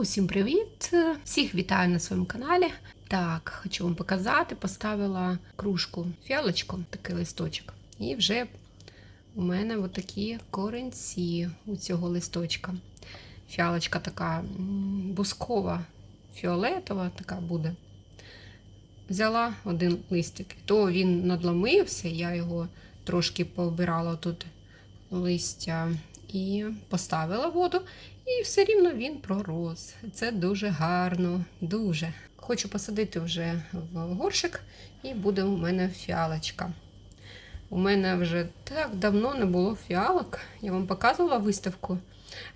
Усім привіт! Всіх вітаю на своєму каналі. Так, хочу вам показати, поставила кружку фіалочку, такий листочок. І вже у мене отакі коренці у цього листочка. Фіалочка така бускова, фіолетова така буде. Взяла один листик, то він надломився, я його трошки пообирала тут листя і поставила воду. І все рівно він пророс. Це дуже гарно, дуже. Хочу посадити вже в горшик, і буде у мене фіалочка. У мене вже так давно не було фіалок. Я вам показувала виставку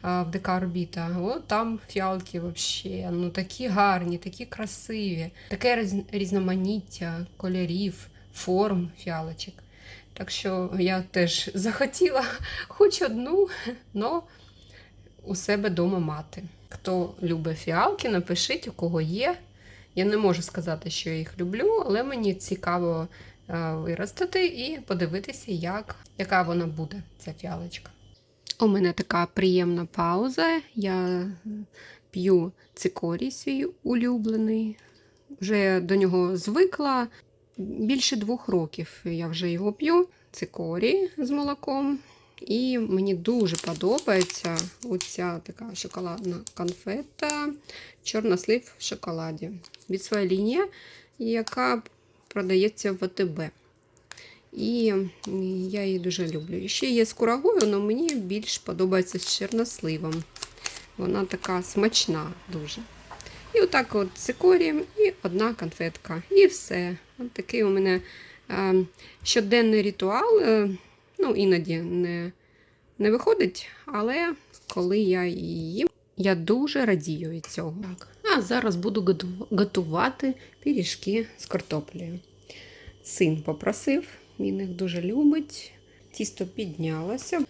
в ДК Орбіта. О, там фіалки взагалі ну, такі гарні, такі красиві, таке різноманіття кольорів, форм фіалочок. Так що я теж захотіла хоч одну, але у себе вдома мати. Хто любить фіалки, напишіть, у кого є. Я не можу сказати, що я їх люблю, але мені цікаво е, виростити і подивитися, як, яка вона буде, ця фіалочка. У мене така приємна пауза. Я п'ю цикорій свій улюблений. Вже до нього звикла. Більше двох років я вже його п'ю. Цикорій з молоком. І мені дуже подобається оця така шоколадна конфета чорнослив в шоколаді від своєї лінії, яка продається в АТБ. І я її дуже люблю. Ще є з курагою, але мені більш подобається з чорносливом. Вона така смачна дуже. І отак от цикорій і одна конфетка. І все. От такий у мене е, щоденний ритуал. Е, ну, іноді не, не виходить, але коли я їм, я дуже радію від цього. Так. А зараз буду готувати пиріжки з картоплею. Син попросив, він їх дуже любить. Тісто піднялося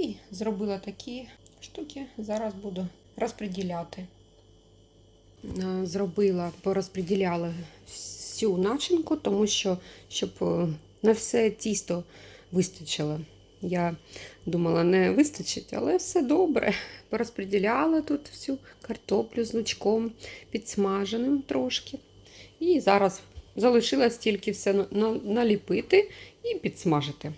і зробила такі штуки. Зараз буду розподіляти. Е, Зробила, порозподіляла всю начинку, тому що щоб е, на все тісто вистачило. Я думала, не вистачить, але все добре. Порозподіляла тут всю картоплю з лучком, підсмаженим трошки. І зараз залишилось тільки все на- на- наліпити і підсмажити.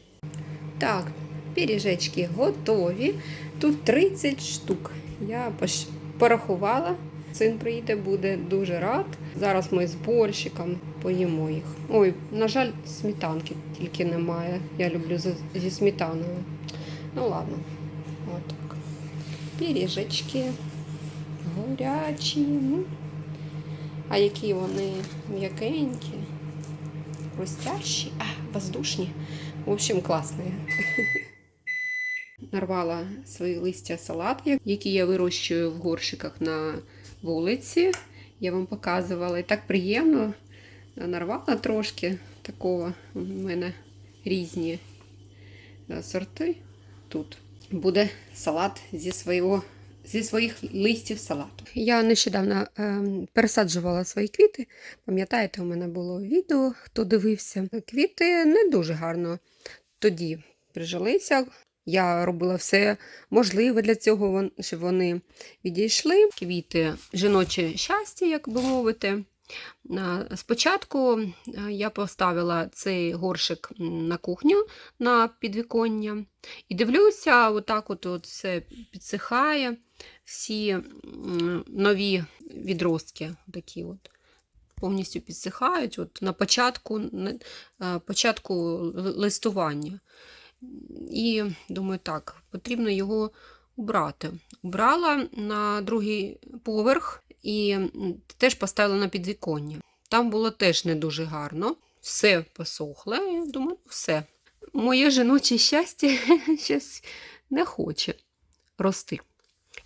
Так, пиріжечки готові. Тут 30 штук. Я порахувала. Син приїде, буде дуже рад. Зараз ми з борщиком поїмо їх. Ой, на жаль, сметанки тільки немає. Я люблю зі сметаною. Ну ладно, отак. Пиріжечки горячі. Ну. А які вони м'якенькі, хрустящі, а, воздушні. В общем, класні. Нарвала свої листя салату, які я вирощую в горщиках на вулиці. Я вам показувала. І так приємно нарвала трошки такого. У мене різні сорти тут. Буде салат зі свого. Зі своїх листів салату. Я нещодавно е, пересаджувала свої квіти. Пам'ятаєте, у мене було відео, хто дивився. Квіти не дуже гарно тоді прижилися. Я робила все можливе для цього, щоб вони відійшли. Квіти жіноче щастя, як би мовити. Спочатку я поставила цей горшик на кухню на підвіконня і дивлюся, отак от, все підсихає, всі нові відростки такі от. Повністю підсихають от на початку, початку листування. І думаю, так, потрібно його убрати. Убрала на другий поверх і теж поставила на підвіконня. Там було теж не дуже гарно, все посохло. Я думаю, ну, все. Моє жіноче щастя щось не хоче рости.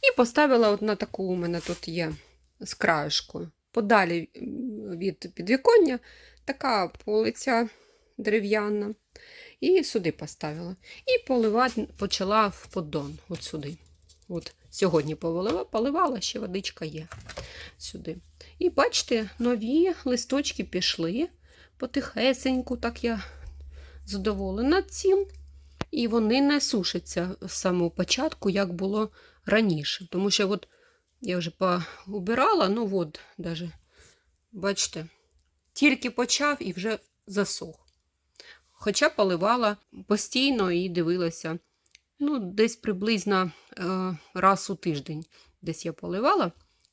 І поставила от на таку у мене тут є з краєшкою. Подалі від підвіконня така полиця дерев'яна. І сюди поставила. І поливати почала в поддон. От сюди. От сьогодні полила, поливала, ще водичка є сюди. І бачите, нові листочки пішли потихесеньку, так я задоволена цим. І вони не сушаться з самого початку, як було раніше. Тому що от Я вже поубирала, ну от, даже, бачите, тільки почав і вже засох. Хоча поливала постійно і дивилася, ну, десь приблизно е, раз у тиждень десь я поливала.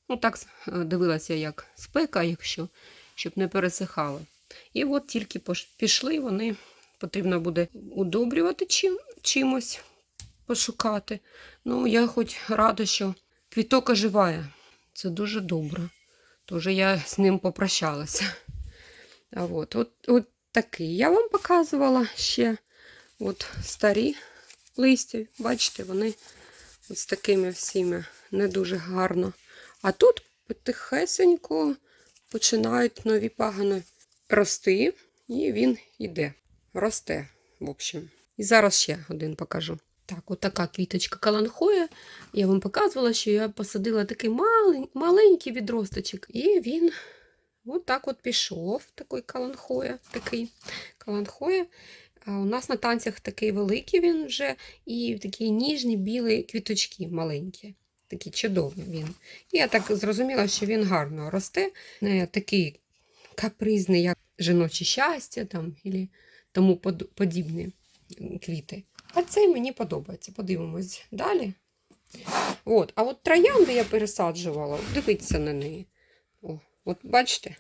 Ну, так е, дивилася, як спека, якщо, щоб не пересихало. І от тільки пішли, вони потрібно буде удобрювати чим, чимось, пошукати. Ну, я хоч рада, що квіток оживає. Це дуже добре. Тож я з ним попрощалася. А от, от, от такий. Я вам показувала ще от старі листя. Бачите, вони з такими всіми не дуже гарно. А тут потихесенько починають нові пагани рости, і він іде. Росте, в общем. І зараз ще один покажу. Так, от така квіточка каланхоя. Я вам показувала, що я посадила такий малень, маленький відросточок, і він от так от пішов, такий каланхоя. Такий каланхоя. У нас на танцях такий великий він вже, і такі ніжні білі квіточки маленькі. Такий чудовий він. І я так зрозуміла, що він гарно росте, не такий капризний, як жіноче щастя там, і тому подібні квіти. А цей мені подобається. Подивимось далі. От, а от троянди я пересаджувала. Дивіться на неї. О, от бачите,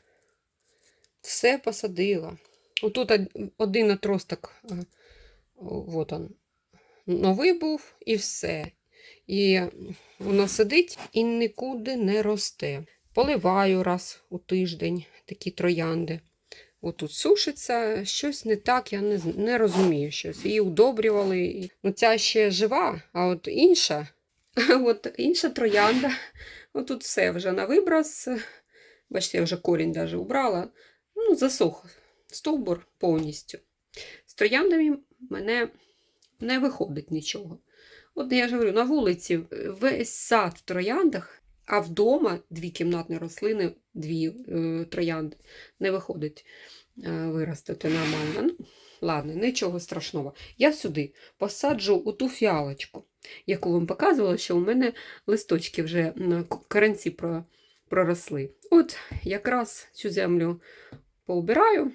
все посадила. Отут один отросток, е, от он, новий був і все. І воно сидить і нікуди не росте. Поливаю раз у тиждень такі троянди. Отут сушиться, щось не так, я не, не розумію щось. Її удобрювали. Ну, ця ще жива, а от інша, от інша троянда. Отут все вже на виброс. Бачите, я вже корінь даже убрала. Ну, засох стовбур повністю. З трояндами мене не виходить нічого. От я ж говорю, на вулиці весь сад в трояндах, а вдома дві кімнатні рослини, дві е, троянди не виходить е, виростити нормально. Ну, ладно, нічого страшного. Я сюди посаджу у ту фіалочку, яку вам показувала, що у мене листочки вже на коренці про, проросли. От якраз цю землю поубираю,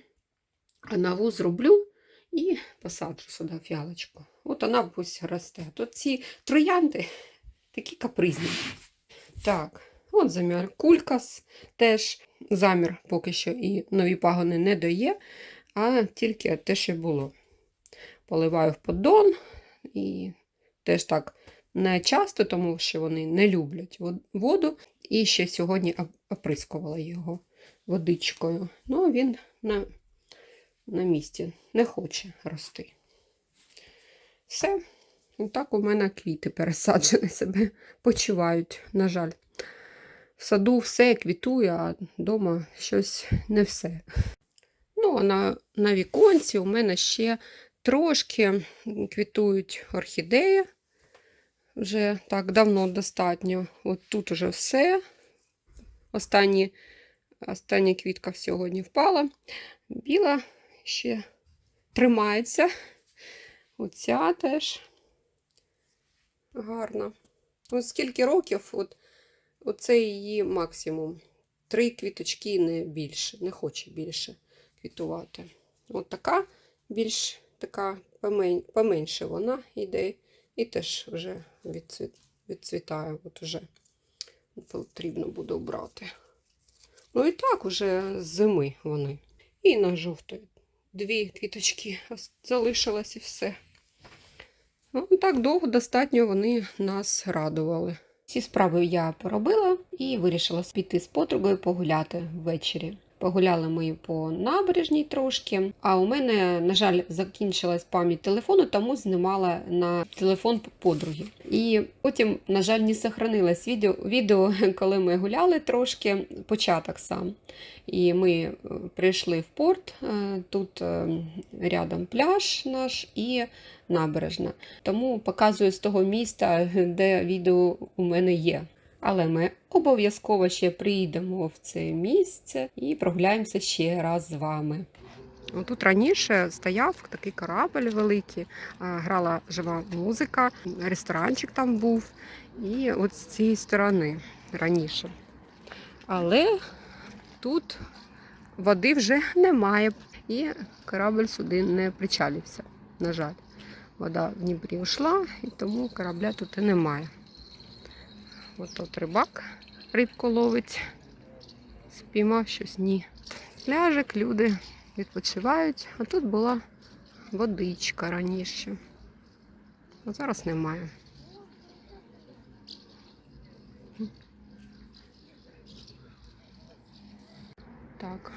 а нову зроблю і посаджу сюди фіалочку. От вона пусть росте. Тут ці троянди такі капризні. Так, от замір кулькас теж замір поки що і нові пагони не дає, а тільки те, що було. Поливаю в поддон і теж так не часто, тому що вони не люблять воду. І ще сьогодні оприскувала його водичкою. Ну, він на, на місці не хоче рости. Все. Отак у мене квіти пересаджені себе почувають, на жаль. В саду все квітує, а вдома щось не все. Ну, а на, на віконці у мене ще трошки квітують орхідеї. Вже так давно достатньо. От тут уже все. Останні, остання квітка сьогодні впала. Біла ще тримається. Оця теж гарна. Ось скільки років, от, оце її максимум. Три квіточки не більше, не хоче більше квітувати. От така більш така помен, поменше вона йде і теж вже відцвіт, відцвітає. От уже потрібно буде обрати. Ну і так уже з зими вони. І на жовтої дві квіточки залишилось і все. Ну, так довго достатньо вони нас радували. Ці справи я поробила і вирішила піти з подругою погуляти ввечері. Погуляли ми по набережній трошки, а у мене, на жаль, закінчилась пам'ять телефону, тому знімала на телефон подруги. І потім, на жаль, не сохранилось відео, відео, коли ми гуляли трошки, початок сам. І ми е, прийшли в порт, е, тут е, рядом пляж наш і набережна. Тому показую з того міста, де відео у мене є. Але ми обов'язково ще приїдемо в це місце і прогуляємося ще раз з вами. Тут раніше стояв такий корабль великий, грала жива музика, ресторанчик там був. І от з цієї сторони раніше. Але тут води вже немає. І корабль сюди не причалився, на жаль. Вода в Дніпрі йшла, і тому корабля тут і немає. От тут рибак рибку ловить, спіймав щось ні. Пляжик, люди відпочивають, а тут була водичка раніше. А зараз немає. Так,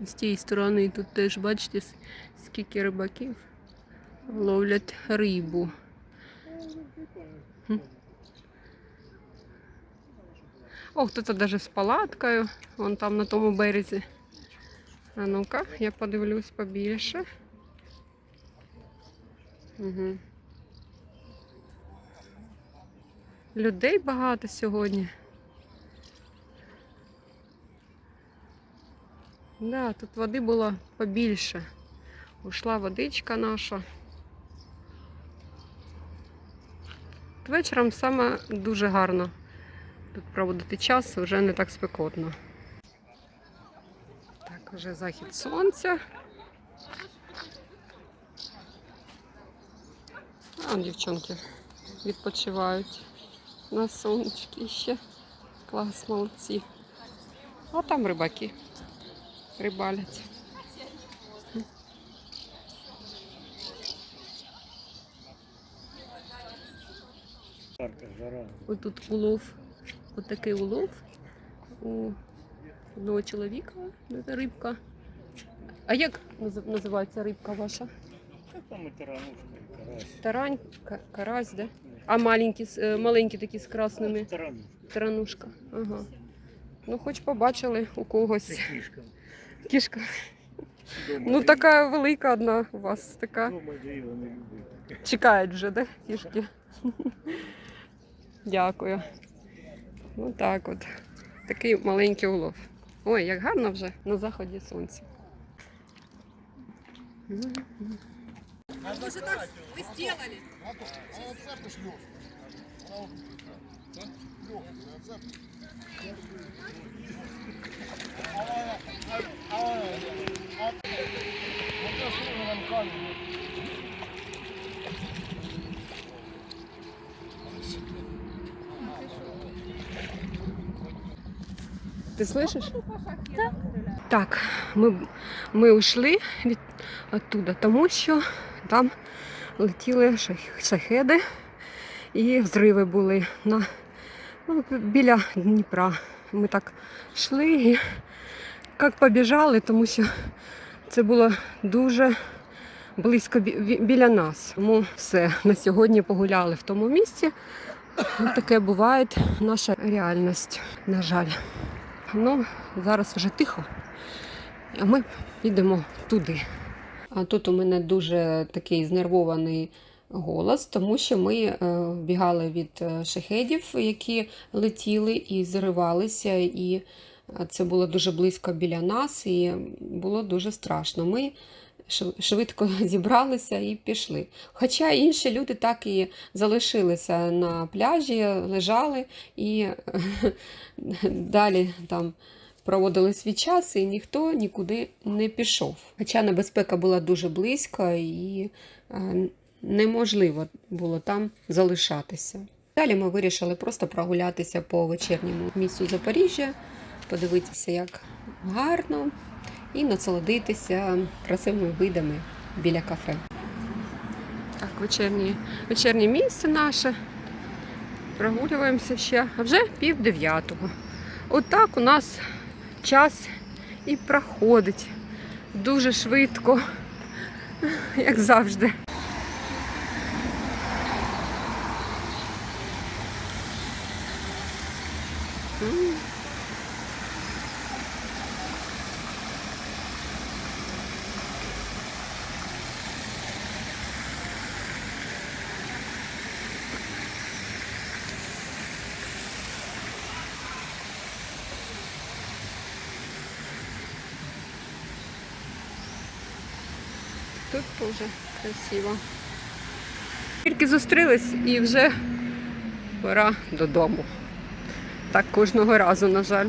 з тієї сторони тут теж бачите, скільки рибаків ловлять рибу. О, хто-то навіть з палаткою, вон там на тому березі. А ну-ка, я подивлюсь побільше. Угу. Людей багато сьогодні. Да, тут води було побільше. Ушла водичка наша. От Вечором саме дуже гарно тут проводити час, вже не так спекотно. Так, вже захід сонця. А, дівчонки відпочивають на сонечки ще. Клас, молодці. А там рибаки рибалять. Ось тут улов, ось такий улов у одного чоловіка, це рибка. А як називається рибка ваша? Там таранушка, карась. Тарань, карась, да? А маленькі, е, маленькі такі з красними. Таранушка. Таранушка. Ага. Ну, хоч побачили у когось. Кишком. Кішка. Дома Ну, така велика одна у вас така. Дома де його не любить. Чекають вже, да, кішки? Дякую. Ну так от. Такий маленький улов. Ой, як гарно вже на заході сонця. Ти слышиш? Так. Так, ми, ми ушли від оттуда, тому що там летіли шахеди і взриви були на, ну, біля Дніпра. Ми так йшли і як побіжали, тому що це було дуже близько бі- бі- біля нас. Тому все, на сьогодні погуляли в тому місці. Таке буває наша реальність, на жаль. Ну, зараз вже тихо, а ми підемо туди. А тут у мене дуже такий знервований голос, тому що ми е, бігали від е, шахедів, які летіли і зривалися, і е, це було дуже близько біля нас, і було дуже страшно. Ми швидко зібралися і пішли. Хоча інші люди так і залишилися на пляжі, лежали і далі там проводили свій час, і ніхто нікуди не пішов. Хоча небезпека була дуже близько і е, неможливо було там залишатися. Далі ми вирішили просто прогулятися по вечірньому місту Запоріжжя, подивитися, як гарно, насолодитися красивими видами біля кафе. Так, вечірнє, вечірнє місце наше. Прогулюємося ще, а вже пів дев'ятого. Отак у нас час і проходить дуже швидко, як завжди. Тут дуже красиво. Тільки зустрілись і вже пора додому. так кожного разу, на жаль.